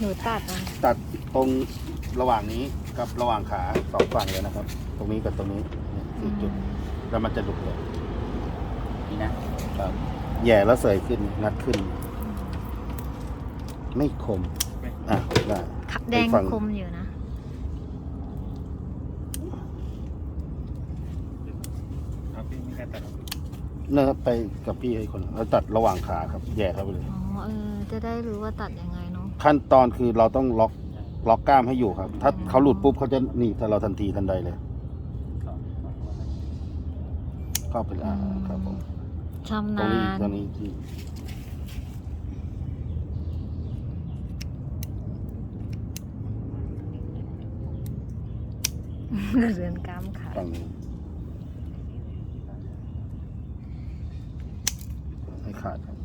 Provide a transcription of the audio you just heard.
หนูตัดนะตัดตรงระหว่างนี้กับระหว่างขาสองฝั่งเลยนะครับ ตรงนี้กับตรงนี้เนี่ยสี่จุดแล้วมันจะหลุดเลยนี่นะครับแย่แล้วเสยขึ้นงัดขึ้น ไม่คมอะได้ค่ะแดงฝั่งคมอยู่นะครับพี่มีการตัดเนื้อไปกับพี่ให้คนแล้วตัดระหว่างขาครับ แย่เข้าไปเลยอ๋อเออจะได้รู้ว่าตัดยังไงเนาะ ขั้นตอนคือเราต้องล็อกล็อกกล้ามให้อยู่ครับ ถ้าเขาหลุดปุ๊บเขาจะหนีเราทันทีทันใดเลยเข้าไปแล้วครับผมชำนานตรงนี้ที่เรือนกล้ามขาะให้ขาดครับ